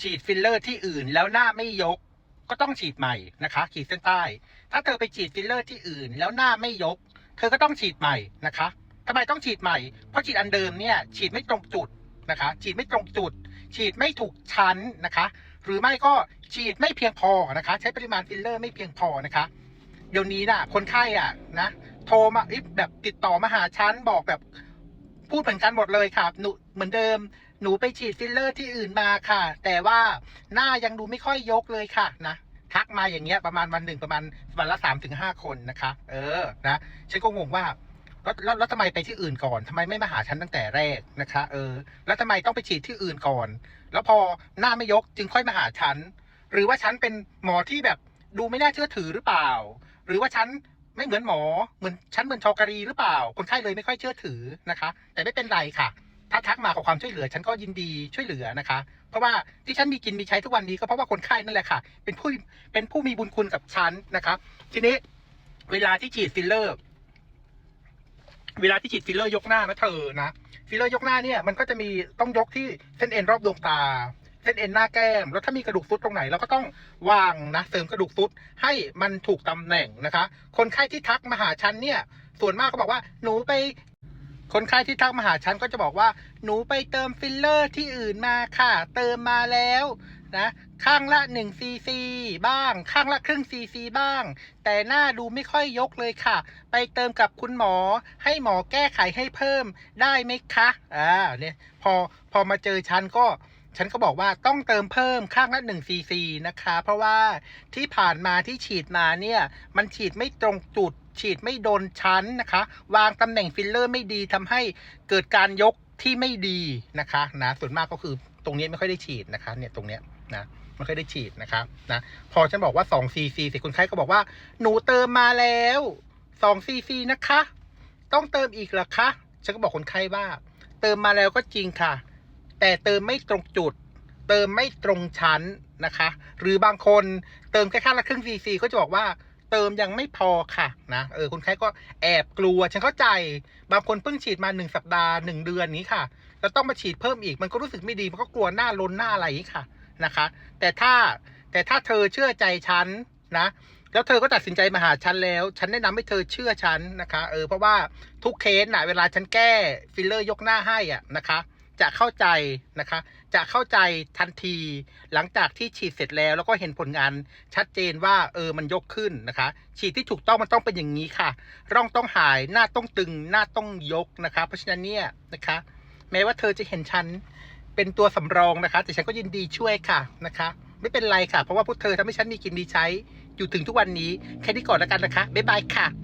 ฉีดฟิลเลอร์ที่อื่นแล้วหน้าไม่ยกก็ต้องฉีดใหม่นะคะ ขีดเส้นใต้ ถ้าเธอไปฉีดฟิลเลอร์ที่อื่น แล้วหน้าไม่ยก เธอก็ต้องฉีดใหม่นะคะทำไมต้องฉีดใหม่ เพราะฉีดอันเดิมเนี่ยฉีดไม่ตรงจุดนะคะ ฉีดไม่ตรงจุด ฉีดไม่ถูกชั้นนะคะ หรือไม่ก็ฉีดไม่เพียงพอนะคะ ใช้ปริมาณฟิลเลอร์ไม่เพียงพอนะคะ เดี๋ยวนี้น่ะคนไข้อะนะโทรมาแบบติดต่อมาหาฉันบอกแบบพูดเหมือนกันหมดเลยค่ะหนูเหมือนเดิม หนูไปฉีดฟิลเลอร์ที่อื่นมาค่ะ แต่ว่าหน้ายังดูไม่ค่อยยกเลยค่ะนะทักมาอย่างเงี้ยประมาณวันหนึ่งประมาณวันละสามถึงห้าคนนะคะ เออนะฉันก็งงว่าแล้วแล้วทำไมไปที่อื่นก่อนทำไมไม่มาหาฉันตั้งแต่แรกนะคะ เออ แล้วทำไมต้องไปฉีดที่อื่นก่อน แล้วพอหน้าไม่ยกจึงค่อยมาหาฉัน หรือว่าฉันเป็นหมอที่แบบดูไม่น่าเชื่อถือหรือเปล่า หรือว่าฉันไม่เหมือนหมอเหมือนฉันเหมือนชอการีหรือเปล่า คนไข้เลยไม่ค่อยเชื่อถือนะคะ แต่ไม่เป็นไรค่ะ ถ้าทักมาขอความช่วยเหลือ ฉันก็ยินดีช่วยเหลือนะคะ เพราะว่าที่ฉันมีกินมีใช้ทุกวันนี้ก็เพราะว่าคนไข้นั่นแหละค่ะ เป็นผู้เป็นผู้มีบุญคุณกับฉันนะคะทีนี้เวลาที่ฉีดฟิลเลอร์ เวลาที่ฉีดฟิลเลอร์ยกหน้านะเธอนะฟิลเลอร์ยกหน้าเนี่ยมันก็จะมีต้องยกที่เส้นเอ็นรอบดวงตาเส้นเอ็นหน้าแก้ม แล้วถ้ามีกระดูกฟุตตรงไหนเราก็ต้องวางนะเสริมกระดูกฟุตให้มันถูกตำแหน่งนะคะ คนไข้ที่ทักมาหาฉันเนี่ย ส่วนมากก็บอกว่าหนูไป คนไข้ที่ทักมาหาฉันก็จะบอกว่า หนูไปเติมฟิลเลอร์ที่อื่นมาค่ะ เติมมาแล้วนะข้างละ1ซีซีบ้าง ข้างละครึ่งซีซีบ้าง แต่หน้าดูไม่ค่อยยกเลยค่ะ ไปเติมกับคุณหมอ ให้หมอแก้ไขให้เพิ่มได้ไหมคะอ่าเนี่ยพอพอมาเจอฉันก็ฉันก็บอกว่าต้องเติมเพิ่มข้างละ1ซีซีนะคะ เพราะว่าที่ผ่านมาที่ฉีดมาเนี่ย มันฉีดไม่ตรงจุด ฉีดไม่โดนชั้นนะคะ วางตำแหน่งฟิลเลอร์ไม่ดีทำให้เกิดการยกที่ไม่ดีนะคะนะส่วนมากก็คือตรงนี้ไม่ค่อยได้ฉีดนะคะเนี่ยตรงเนี้ยนะไม่ค่อยได้ฉีดนะคะนะพอฉันบอกว่า2ซีซีเสร็จคนไข้ก็บอกว่า หนูเติมมาแล้ว2ซีซีนะคะ ต้องเติมอีกหรอคะฉันก็บอกคนไข้ว่า เติมมาแล้วก็จริงค่ะ แต่เติมไม่ตรงจุด เติมไม่ตรงชั้นนะคะ หรือบางคนเติมแค่ข้างละครึ่งซีซีก็จะบอกว่า เติมยังไม่พอค่ะนะเออคนไข้ก็แอบกลัวฉันเข้าใจ บางคนเพิ่งฉีดมาหนึ่งสัปดาห์หนึ่งเดือนนี้ค่ะแล้วต้องมาฉีดเพิ่มอีกมันก็รู้สึกไม่ดีมันก็กลัวหน้าล้นหน้าอะไรอย่างนี้ค่ะนะคะ แต่ถ้าแต่ถ้าเธอเชื่อใจฉันนะแล้วเธอก็ตัดสินใจมาหาฉันแล้ว ฉันแนะนำให้เธอเชื่อฉันนะคะ เออ เพราะว่าทุกเคสน่ะเวลาฉันแก้ฟิลเลอร์ยกหน้าให้อะนะคะ จะเข้าใจนะคะ จะเข้าใจทันทีหลังจากที่ฉีดเสร็จแล้ว แล้วก็เห็นผลงานชัดเจนว่าเออมันยกขึ้นนะคะ ฉีดที่ถูกต้องมันต้องเป็นอย่างนี้ค่ะ ร่องต้องหายหน้าต้องตึงหน้าต้องยกนะคะ เพราะฉะนั้นเนี่ยนะคะ แม้ว่าเธอจะเห็นฉันเป็นตัวสำรองนะคะ แต่ฉันก็ยินดีช่วยค่ะนะคะ ไม่เป็นไรค่ะ เพราะว่าพวกเธอทำให้ฉันมีกินมีใช้อยู่ถึงทุกวันนี้แค่นี้ก่อนแล้วกันนะคะบ๊ายบายค่ะ